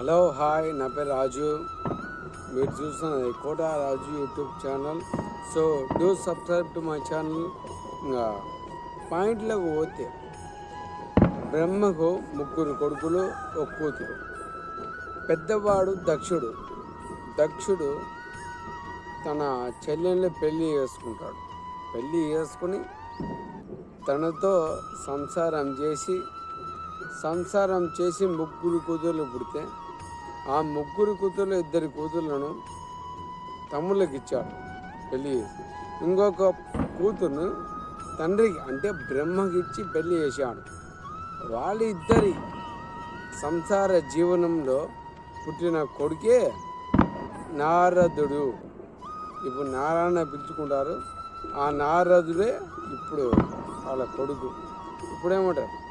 Hello hi నా పేరు రాజు. మీరు చూస్తున్నది Kota Raju YouTube channel. So do subscribe to my channel. ఇంకా పాయింట్లకు పోతే బ్రహ్మకు ముగ్గురు కొడుకులు ఒక కూతురు. పెద్దవాడు దక్షుడు. దక్షుడు తన చెల్లెల్ని పెళ్ళి చేసుకుంటాడు. పెళ్ళి చేసుకుని తనతో సంసారం చేసి సంసారం చేసి ముగ్గురు కూతుర్లు పుడితే ఆ ముగ్గురు కూతుర్లు ఇద్దరి కూతుర్లను తమ్ముళ్ళకి ఇచ్చాడు పెళ్ళి చేసి. ఇంకొక కూతుర్ను తండ్రికి అంటే బ్రహ్మకిచ్చి పెళ్ళి చేశాడు. వాళ్ళిద్దరి సంసార జీవనంలో పుట్టిన కొడుకే నారదుడు. ఇప్పుడు నారాయణ పిలుచుకుంటారు. ఆ నారదుడే ఇప్పుడు వాళ్ళ కొడుకు. ఇప్పుడేమంటారు?